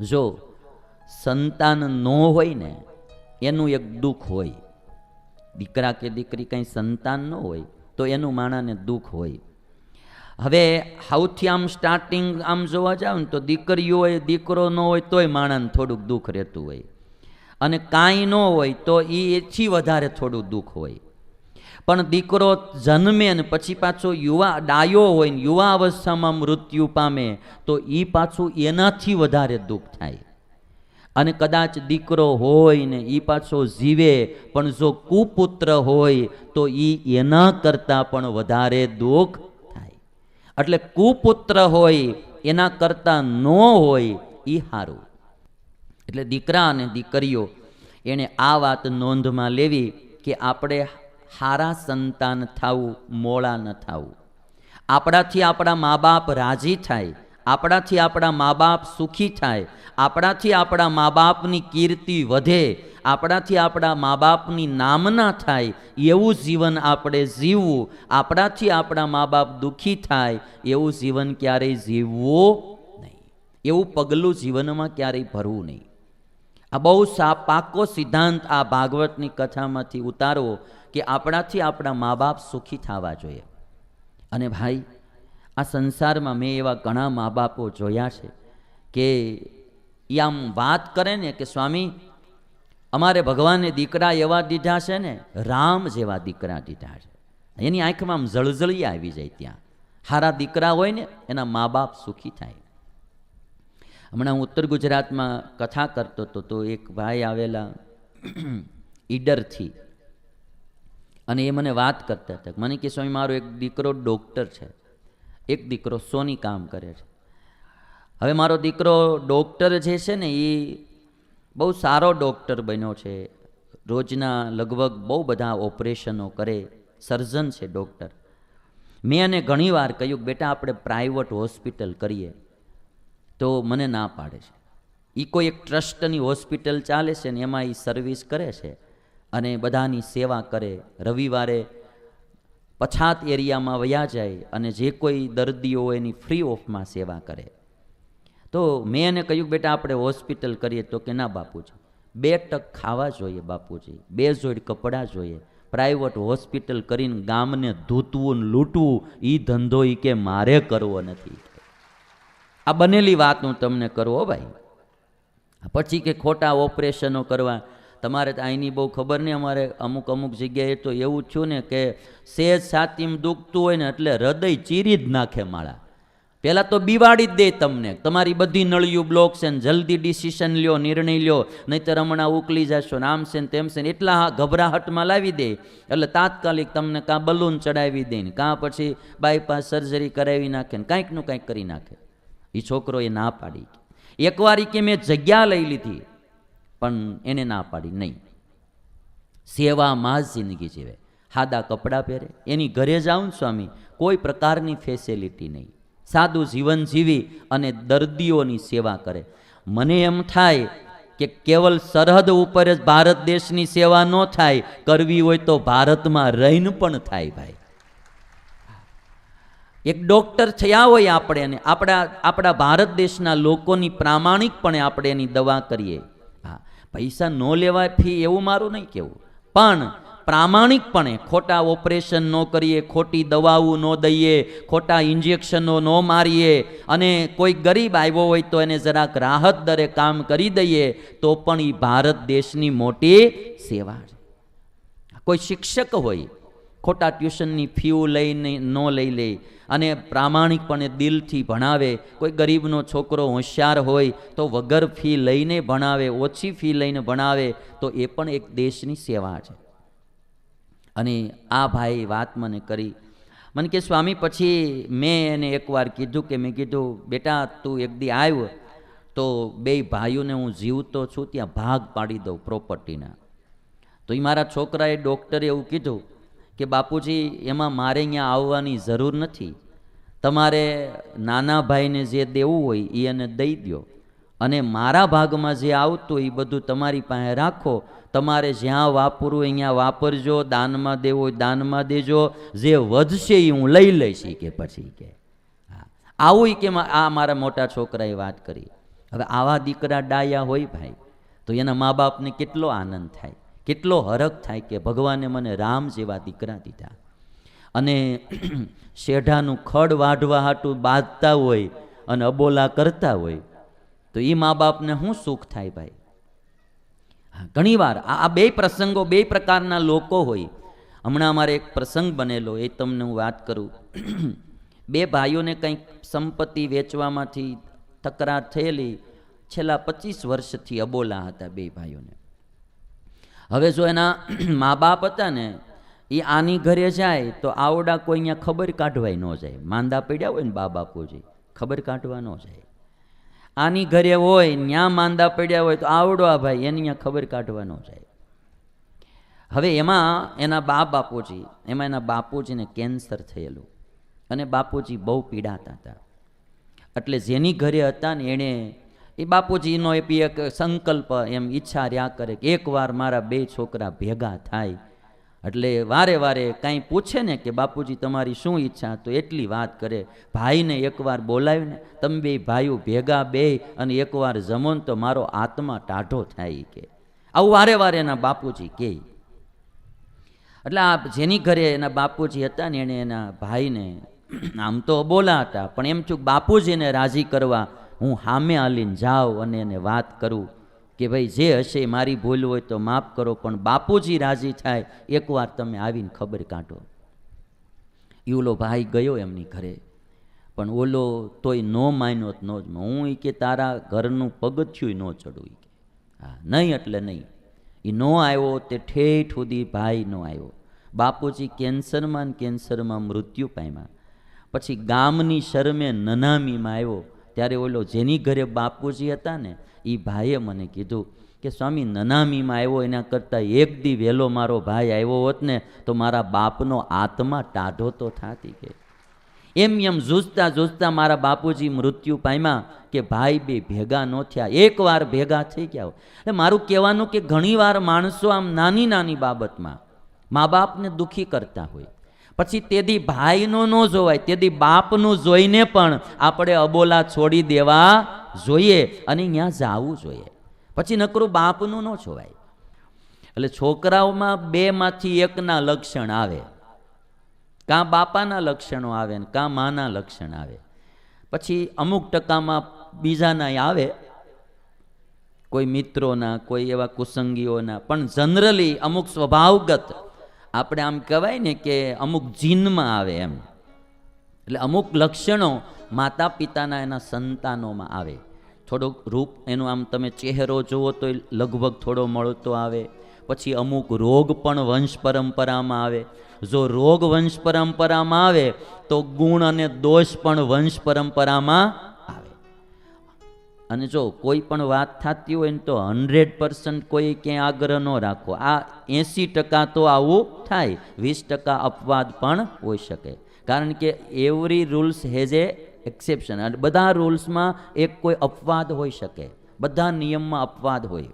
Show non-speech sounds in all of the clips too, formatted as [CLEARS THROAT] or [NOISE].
જો સંતાન ન હોય ને, એનું એક દુઃખ હોય. દીકરા કે દીકરી કંઈ સંતાન ન હોય, તો એનું માણાને દુઃખ હોય. હવે સૌથી આમ સ્ટાર્ટિંગ આમ જોવા જાવ ને તો દીકરીઓ હોય, દીકરો ન હોય, તોય માણાને થોડુંક દુઃખ રહેતું હોય. અને કાંઈ ન હોય, તો એ એથી વધારે થોડું દુઃખ હોય. પણ દીકરો જન્મે ને પછી પાછો યુવા ડાયો હોય ને યુવા અવસ્થામાં મૃત્યુ પામે, તો એ પાછું એનાથી વધારે દુઃખ થાય. અને કદાચ દીકરો હોય ને એ પાછો જીવે, પણ જો કુપુત્ર હોય, તો એ એના કરતાં પણ વધારે દુઃખ થાય. એટલે કુપુત્ર હોય, એના કરતાં ન હોય એ સારું એટલે દીકરા અને દીકરીઓ, એણે આ વાત નોંધમાં લેવી કે આપણે હારા સંતાન થવું મોળા ન થવું. આપણાથી આપણા મા બાપ રાજી થાય, આપણાથી આપણા મા બાપ સુખી થાય, આપણાથી આપણા મા બાપની કીર્તિ વધે, આપણાથી આપણા મા બાપની નામના થાય, એવું જીવન આપણે જીવવું, આપણાથી આપણા મા બાપ દુઃખી થાય, એવું જીવન ક્યારેય જીવવું નહીં. એવું પગલું જીવનમાં ક્યારેય ભરવું નહીં. આ બહુ સા પાકો સિદ્ધાંત આ ભાગવતની કથામાંથી ઉતારવો કે આપણાથી આપણા મા બાપ સુખી થવા જોઈએ. અને ભાઈ, આ સંસારમાં મેં એવા ઘણા મા બાપો જોયા છે કે એ આમ વાત કરે ને કે સ્વામી, અમારે ભગવાને દીકરા એવા દીધા છે ને, રામ જેવા દીકરા દીધા છે. એની આંખમાં આમ જળજળી આવી જાય ત્યાં. સારા દીકરા હોય ને, એના મા બાપ સુખી થાય. હમણાં હું ઉત્તર ગુજરાતમાં કથા કરતો હતો તો એક ભાઈ આવેલા, ઈડરથી અને એ મને વાત કરતા હતા મને કે, સ્વામી, મારો એક દીકરો ડૉક્ટર છે. એક દીકરો સોની કામ કરે છે. હવે મારો દીકરો ડૉક્ટર જે છે ને એ બહુ સારો ડૉક્ટર બન્યો છે. રોજના લગભગ બહુ બધા ઓપરેશનો કરે, સર્જન છે ડૉક્ટર. મેં એને ઘણીવાર કહ્યું કે, બેટા, આપણે પ્રાઇવેટ હોસ્પિટલ કરીએ. તો મને ના પાડે છે. એ કોઈ એક ટ્રસ્ટની હોસ્પિટલ ચાલે છે ને, એમાં એ સર્વિસ કરે છે. અને બધાની સેવા કરે. રવિવારે પછાત એરિયામાં વયા જાય અને જે કોઈ દર્દીઓ એની ફ્રી ઓફમાં સેવા કરે. તો મેં એને કહ્યું બેટા આપણે હોસ્પિટલ કરીએ તો કે ના બાપુજી, બે ટક ખાવા જોઈએ બાપુજી, બે જોડ કપડાં જોઈએ. પ્રાઇવેટ હોસ્પિટલ કરીને ગામને ધૂતવું ને લૂંટવું એ ધંધો એ કે મારે કરવો નથી. આ બનેલી વાત હું તમને કરું હો ભાઈ. પછી કે ખોટા ઓપરેશનો કરવા તમારે અહીંની બહુ ખબર નહીં, અમારે અમુક અમુક જગ્યાએ તો એવું થયું ને કે સેજ સાતીમ દુખતું હોય ને એટલે હૃદય ચીરી જ નાખે માળા. પહેલાં તો બિવાડી જ દે તમને. તમારી બધી નળિયું બ્લોક છે ને જલ્દી ડિસિશન લ્યો, નિર્ણય લ્યો, નહીંતર હમણાં ઉકલી જશો ને આમ છે ને તેમ છે ને એટલા ગભરાહટમાં લાવી દે. એટલે તાત્કાલિક તમને કાં બલૂન ચડાવી દે ને, કાં પછી બાયપાસ સર્જરી કરાવી નાખે ને, કાંઈકનું કાંઈક કરી નાખે. એ છોકરો એ ના પાડી. એકવાર કે મેં જગ્યા લઈ લીધી. પણ એને ના પાડી, નહીં. સેવામાં જ જિંદગી જીવે. સાદા કપડાં પહેરે, એની ઘરે જાઉં સ્વામી, કોઈ પ્રકારની ફેસિલિટી નહીં. સાદું જીવન જીવી અને દર્દીઓની સેવા કરે. મને એમ થાય કે કેવલ સરહદ ઉપર જ ભારત દેશની સેવા ન થાય, કરવી હોય તો ભારતમાં રહીને પણ થાય ભાઈ. એક ડૉક્ટર થયા હોય આપણે અને આપણા આપણા ભારત દેશના લોકોની પ્રામાણિકપણે આપણે એની દવા કરીએ. પૈસા ન લેવાય ફી એવું મારું નહીં કહેવું. પણ પ્રામાણિકપણે ખોટા ઓપરેશન ન કરીએ, ખોટી દવાઓ ન દઈએ, ખોટા ઇન્જેક્શનો ન મારીએ અને કોઈ ગરીબ આવ્યો હોય તો એને જરાક રાહત દરે કામ કરી દઈએ, તો પણ એ ભારત દેશની મોટી સેવા છે. કોઈ શિક્ષક હોય ખોટા ટ્યુશનની ફીઓ લઈને ન લઈ લે અને પ્રામાણિકપણે દિલથી ભણાવે. કોઈ ગરીબનો છોકરો હોશિયાર હોય તો વગર ફી લઈને ભણાવે, ઓછી ફી લઈને ભણાવે, તો એ પણ એક દેશની સેવા છે. અને આ ભાઈ વાત મને કરી. મને કે, સ્વામી, પછી મેં એને એકવાર કીધું કે, મેં કીધું, બેટા, તું એક દી આવ્યો તો બે ભાઈઓને હું જીવતો છું, ત્યાં ભાગ પાડી દઉં પ્રોપર્ટીના તો એ મારા છોકરાએ ડૉક્ટરે એવું કીધું કે બાપુજી, એમાં મારે અહીંયા આવવાની જરૂર નથી. તમારે નાના ભાઈને જે દેવું હોય એ એને દઈ દો અને મારા ભાગમાં જે આવતું એ બધું તમારી પાસે રાખો. તમારે જ્યાં વાપરવું અહીંયા વાપરજો, દાનમાં દેવું હોય દાનમાં દેજો. જે વધશે એ હું લઈ લઈશ કે પછી કે. આવું કે આ મારા મોટા છોકરાએ વાત કરી. હવે આવા દીકરા ડાયા હોય ભાઈ, તો એના મા બાપને કેટલો આનંદ થાય. કેટલો હરખ થાય કે ભગવાને મને રામ જેવા દીકરા દીધા. અને [CLEARS THROAT] શેઢાનું ખડ વાઢવા હાટું બાંધતા હોય અને અબોલા કરતા હોય, તો એ મા બાપને શું સુખ થાય ભાઈ? ઘણીવાર આ બે પ્રસંગો બે પ્રકારના લોકો હોય. હમણાં અમારે એક પ્રસંગ બનેલો, એ તમને હું વાત કરું. [CLEARS THROAT] બે ભાઈઓને કંઈક સંપત્તિ વેચવામાંથી તકરાર થયેલી, છેલ્લા પચીસ વર્ષથી અબોલા હતા બે ભાઈઓને. હવે જો એના [CLEARS THROAT] મા બાપ હતા ને એ આની ઘરે જાય તો આવડા કોઈ અહીંયા ખબર કાઢવાય ન જાય. માંદા પડ્યા હોય ને બા બાપુજી ખબર કાઢવા ન જાય. આની ઘરે હોય, ન્યા માંદા પડ્યા હોય તો આવડો આ ભાઈ, એની અહીંયા ખબર કાઢવા ન જાય. હવે એમાં એના બા બાપુજી એમાં એના બાપુજીને કેન્સર થયેલું. અને બાપુજી બહુ પીડાતા હતા. એટલે જેની ઘરે હતા ને, એણે એ બાપુજીનો એ બી એક સંકલ્પ એમ ઈચ્છા રહ્યા કરે કે એકવાર મારા બે છોકરા ભેગા થાય. એટલે વારે વારે કાંઈ પૂછે ને કે બાપુજી તમારી શું ઈચ્છા? તો એટલી વાત કરે, ભાઈને એકવાર બોલાવીને તમે બે ભાઈઓ ભેગા બે અને એકવાર જમો તો મારો આત્મા ટાઢો થાય કે. આવું વારે વારે એના બાપુજી કહે એટલે આ જેની ઘરે એના બાપુજી હતા ને એણે એના ભાઈને આમ તો બોલા હતા પણ એમ છું બાપુજીને રાજી કરવા હું હામે હાલીને જાઉં અને એને વાત કરું કે ભાઈ, જે હશે મારી ભૂલ હોય તો માફ કરો, પણ બાપુજી રાજી થાય, એકવાર તમે આવીને ખબર કાઢો. એ ઓલો ભાઈ ગયો એમની ઘરે. પણ ઓલો તોય ન માન્યો ન જ. હું એ કે તારા ઘરનું પગથિયું ન ચડું ઈ કે. હા, નહીં એટલે નહીં. એ ન આવ્યો તે ઠેઠ સુધી ભાઈ ન આવ્યો. બાપુજી કેન્સરમાં ને કેન્સરમાં મૃત્યુ પામ્યા. પછી ગામની શરમે નનામીમાં આવ્યો. ત્યારે ઓલો જેની ઘરે બાપુજી હતા ને એ ભાઈએ મને કીધું કે, સ્વામી, નનામીમાં આવ્યો, એના કરતાં એક દી વહેલો મારો ભાઈ આવ્યો હોત ને, તો મારા બાપનો આત્મા ટાઢો તો થાતી કે એમ એમ જૂજતા જૂજતા મારા બાપુજી મૃત્યુ પામ્યા કે ભાઈ બે ભેગા ન થયા. એકવાર ભેગા થઈ ગયા એટલે મારું કહેવાનું કે ઘણીવાર માણસો આમ નાની નાની બાબતમાં મા બાપને દુઃખી કરતા હોય. પછી તેદી ભાઈનું ન જોવાય તેદી બાપનું જોઈને પણ આપણે અબોલા છોડી દેવા જોઈએ અને ત્યાં જાવું જોઈએ. પછી નકરું બાપનું ન જોવાય એટલે છોકરાઓમાં બેમાંથી એકના લક્ષણ આવે. કાં બાપાના લક્ષણો આવે ને કાં માના લક્ષણ આવે. પછી અમુક ટકામાં બીજાના આવે. કોઈ મિત્રોના, કોઈ એવા કુસંગીઓના. પણ જનરલી અમુક સ્વભાવગત આપણે આમ કહેવાય ને કે અમુક જીનમાં આવે એમ. એટલે અમુક લક્ષણો માતા પિતાના એના સંતાનોમાં આવે. થોડુંક રૂપ એનું આમ તમે ચહેરો જુઓ તો એ લગભગ થોડો મળતો આવે. પછી અમુક રોગ પણ વંશ પરંપરામાં આવે. જો રોગ વંશ પરંપરામાં આવે તો ગુણ અને દોષ પણ વંશ પરંપરામાં અને જો કોઈ પણ વાત થતી હોય ને તો હંડ્રેડ પર્સન્ટ કોઈ ક્યાંય આગ્રહ ન રાખો. આ એંસી ટકા તો આવું થાય. વીસ ટકા અપવાદ પણ હોઈ શકે. કારણ કે every rules has a exception અને બધા રૂલ્સમાં એક કોઈ અપવાદ હોઈ શકે. બધા નિયમમાં અપવાદ હોય.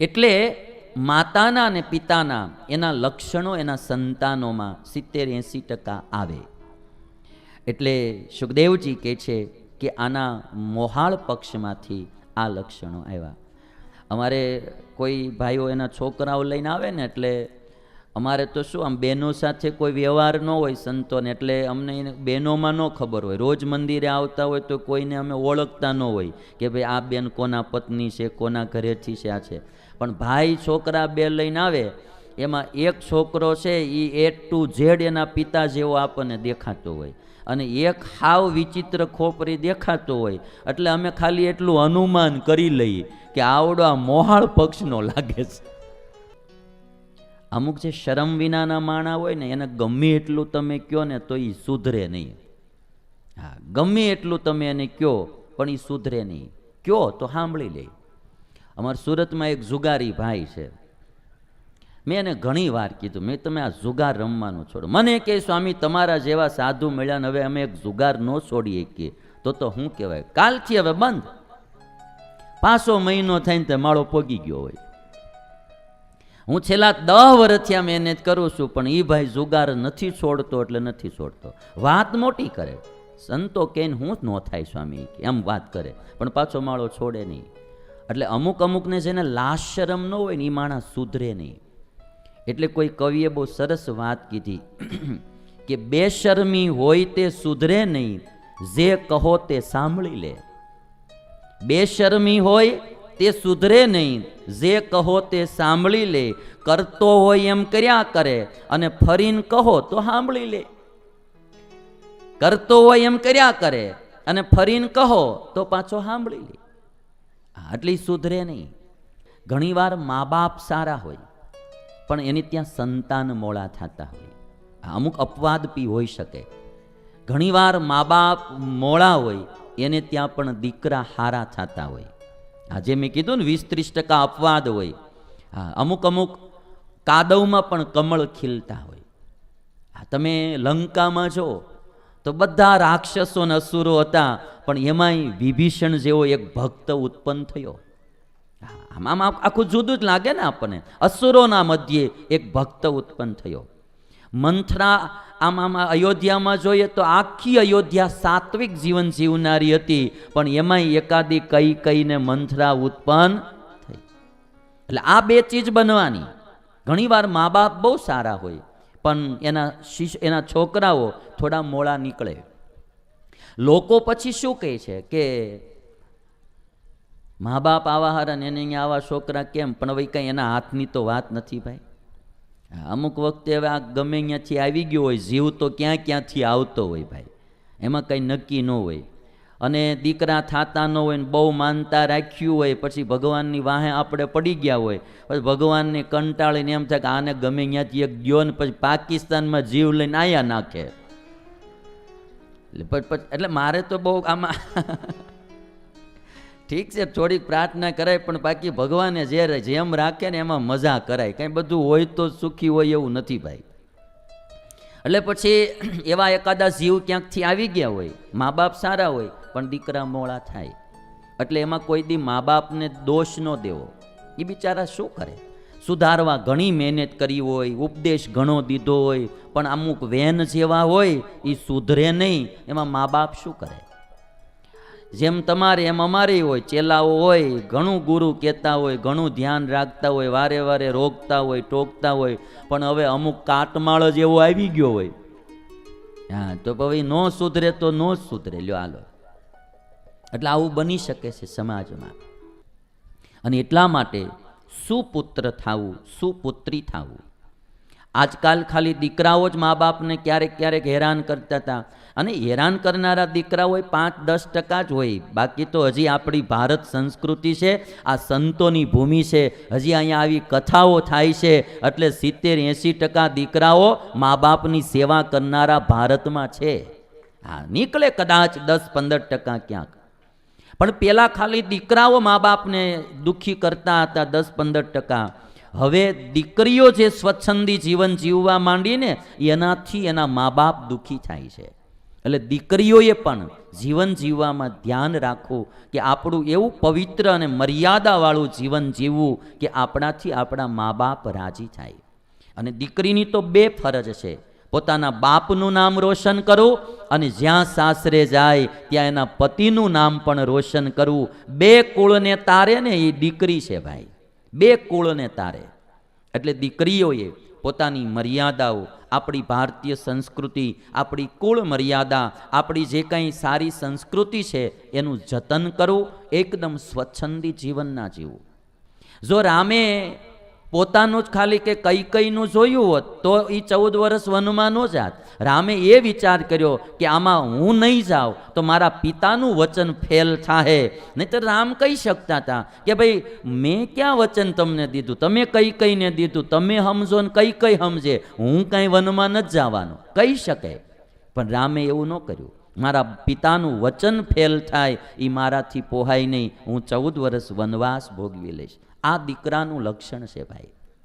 એટલે માતાના અને પિતાના એના લક્ષણો, એના સંતાનોમાં સિત્તેર એંસી ટકા આવે. એટલે સુખદેવજી કહે છે કે આના મોહાળ પક્ષમાંથી આ લક્ષણો આવ્યા. અમારે કોઈ ભાઈઓ એના છોકરાઓ લઈને આવે ને એટલે અમારે તો શું આમ બહેનો સાથે કોઈ વ્યવહાર ન હોય સંતોને, એટલે અમને બહેનોમાં ન ખબર હોય. રોજ મંદિરે આવતા હોય તો કોઈને અમે ઓળખતા ન હોય કે ભાઈ આ બેન કોના પત્ની છે, કોના ઘરેથી છે, આ છે. પણ ભાઈ છોકરા બે લઈને આવે, એમાં એક છોકરો છે એ એ ટુ ઝેડ એના પિતા જેવો આપણને દેખાતો હોય. અને એક હાવ વિચિત્ર ખોપરી દેખાતો હોય, એટલે અમે ખાલી એટલું અનુમાન કરી લઈએ કે આવડો આ મોહાળ પક્ષનો લાગે છે. અમુક જે શરમ વિનાના માણા હોય ને, એને ગમે એટલું તમે કહો ને, તો એ સુધરે નહીં. હા, ગમે એટલું તમે એને કહો પણ એ સુધરે નહીં. કયો તો સાંભળી લે. અમારા સુરતમાં એક જુગારી ભાઈ છે. મેં એને ઘણી વાર કીધું, મેં તમે આ જુગાર રમવાનું છોડો. મને કે, સ્વામી, તમારા જેવા સાધુ મળ્યા હવે અમે એક જુગાર ન છોડીએ કે તો તો શું કહેવાય, કાલથી હવે બંધ. પાછો મહિનો થઈને તે માળો પોગી ગયો હોય. હું છેલ્લા દહ વર્ષથી આ મહેનત કરું છું, પણ એ ભાઈ જુગાર નથી છોડતો એટલે નથી છોડતો. વાત મોટી કરે. સંતો કેન હું જ ન થાય, સ્વામી એમ વાત કરે. પણ પાછો માળો છોડે નહીં. એટલે અમુક અમુકને જેને લાશ શરમ ન હોય ને એ માણસ સુધરે નહીં. એટલે કોઈ કવિએ બહુ સરસ વાત કીધી [CLEARS THROAT] કે બેશરમી હોય તે સુધરે નહીં, જે કહો તે સાંભળી લે. બેશરમી હોય તે સુધરે નહીં, જે કહો તે સાંભળી લે. કરતો હોય એમ કર્યા કરે અને ફરીને કહો તો સાંભળી લે. કરતો હોય એમ કર્યા કરે અને ફરીને કહો તો પાછો સાંભળી લે. આટલી સુધરે નહીં. ઘણીવાર મા બાપ સારા હોય. પણ એને ત્યાં સંતાન મોડા થતા હોય. અમુક અપવાદ પી હોઈ શકે. ઘણીવાર મા બાપ મોળા હોય, એને ત્યાં પણ દીકરા હારા થતા હોય. આજે મેં કીધું ને વીસ ત્રીસ ટકા અપવાદ હોય, હા, અમુક અમુક કાદવમાં પણ કમળ ખીલતા હોય. તમે લંકામાં જો, તો બધા રાક્ષસો અસુરો હતા, પણ એમાંય વિભીષણ જેવો એક ભક્ત ઉત્પન્ન થયો. આમ આખું જુદું જ લાગે ને આપણને. અસુરોના મધ્યે એક ભક્ત ઉત્પન્ન થયો. મંથરા, આમ અયોધ્યામાં જોઈએ તો આખી અયોધ્યા સાત્વિક જીવન જીવનારી હતી, પણ એમાંય એકાદી કઈ કઈને મંથરા ઉત્પન્ન થઈ. એટલે આ બે ચીજ બનવાની. ઘણીવાર મા બાપ બહુ સારા હોય, પણ એના શિષ્ય એના છોકરાઓ થોડા મોળા નીકળે. લોકો પછી શું કહે છે કે મા બાપ આવા હારા ને એને અહીંયા આવા છોકરા કેમ? પણ હવે કંઈ એના હાથની તો વાત નથી ભાઈ. અમુક વખતે હવે આ ગમે અહીંયાથી આવી ગયો હોય, જીવ તો ક્યાં ક્યાંથી આવતો હોય ભાઈ? એમાં કંઈ નક્કી ન હોય. અને દીકરા થાતા ન હોય ને બહુ માનતા રાખ્યું હોય, પછી ભગવાનની વાહે આપણે પડી ગયા હોય, પછી ભગવાનને કંટાળીને એમ થાય કે આને ગમે અહીંયાથી એક ગયો ને પછી પાકિસ્તાનમાં જીવ લઈને આયા નાખે. એટલે મારે તો બહુ આમાં [LAUGHS] ઠીક છે, થોડીક પ્રાર્થના કરાય, પણ બાકી ભગવાને જે જેમ રાખે ને એમાં મજા કરાય. કંઈ બધું હોય તો સુખી હોય એવું નથી ભાઈ. એટલે પછી એવા એકાદા જીવ ક્યાંકથી આવી ગયા હોય? મા બાપ સારા હોય, પણ દીકરા મોળા થાય. એટલે એમાં કોઈ દી મા બાપને દોષ ન દેવો. એ બિચારા શું કરે? સુધારવા ઘણી મહેનત કરી હોય, ઉપદેશ ઘણો દીધો હોય, પણ અમુક વેન જેવા હોય એ સુધરે નહીં. એમાં મા બાપ શું કરે? જેમ તમારે એમ અમારે હોય, ચેલાઓ હોય, ઘણું ગુરુ કહેતા હોય, ઘણું ધ્યાન રાખતા હોય, વારે વારે રોકતા હોય, ટોકતા હોય, પણ હવે અમુક કાટમાળ જ એવો આવી ગયો હોય. હા, તો ભાઈ ન સુધરે તો ન જ સુધરે, લ્યો હાલો. એટલે આવું બની શકે છે સમાજમાં. અને એટલા માટે સુપુત્ર થવું, સુપુત્રી થવું. આજકાલ ખાલી દીકરાઓ જ મા બાપને ક્યારેક ક્યારેક હેરાન કરતા હતા. અને હેરાન કરનારા દીકરાઓ પાંચ, દસ ટકા જ હોય. બાકી તો હજી આપણી ભારત સંસ્કૃતિ છે, આ સંતોની ભૂમિ છે. હજી અહીંયા આવી કથાઓ થાય છે. એટલે સિત્તેર, એંસી ટકા દીકરાઓ મા બાપની સેવા કરનારા ભારતમાં છે. હા, નીકળે કદાચ દસ, પંદર ટકા ક્યાંક. પણ પેલા ખાલી દીકરાઓ મા બાપને દુઃખી કરતા હતા, દસ, પંદર ટકા. હવે દીકરીઓ જે સ્વચ્છંદી જીવન જીવવા માંડીને એનાથી એના મા બાપ દુઃખી થાય છે. એટલે દીકરીઓએ પણ જીવન જીવવામાં ધ્યાન રાખવું કે આપણું એવું પવિત્ર અને મર્યાદાવાળું જીવન જીવવું કે આપણાથી આપણા મા બાપ રાજી થાય. અને દીકરીની તો બે ફરજ છે. પોતાના બાપનું નામ રોશન કરવું અને જ્યાં સાસરે જાય ત્યાં એના પતિનું નામ પણ રોશન કરવું. બે કુળને તારે ને એ દીકરી છે ભાઈ. બે કુળને તારે. એટલે દીકરીઓએ પોતાની મર્યાદાઓ, આપણી ભારતીય સંસ્કૃતિ, આપણી કુળ મર્યાદા, આપણી જે કંઈ સારી સંસ્કૃતિ છે, એનું જતન કરવું એકદમ સ્વચ્છંદી જીવન ના જીવવું જો રામે પોતાનું જ ખાલી કે કઈ કઈનું જોયું હોત, તો એ ચૌદ વર્ષ વનમાં ન જાત. રામે એ વિચાર કર્યો કે આમાં હું નહીં જાઉં, તો મારા પિતાનું વચન ફેલ થાહે. નહીં તો રામ કહી શકતા હતા કે ભાઈ, મેં ક્યાં વચન તમને દીધું? તમે કઈ કઈને દીધું? તમે સમજો ને કઈ કઈ સમજે હું કાંઈ વનમાં નથી જવાનું. કહી શકે. પણ રામે એવું ન કર્યું. મારા પિતાનું વચન ફેલ થાય એ મારાથી પોહાય નહીં. હું ચૌદ વર્ષ વનવાસ ભોગવી લઈશ. આ દીકરાનું લક્ષણ છે ભાઈ.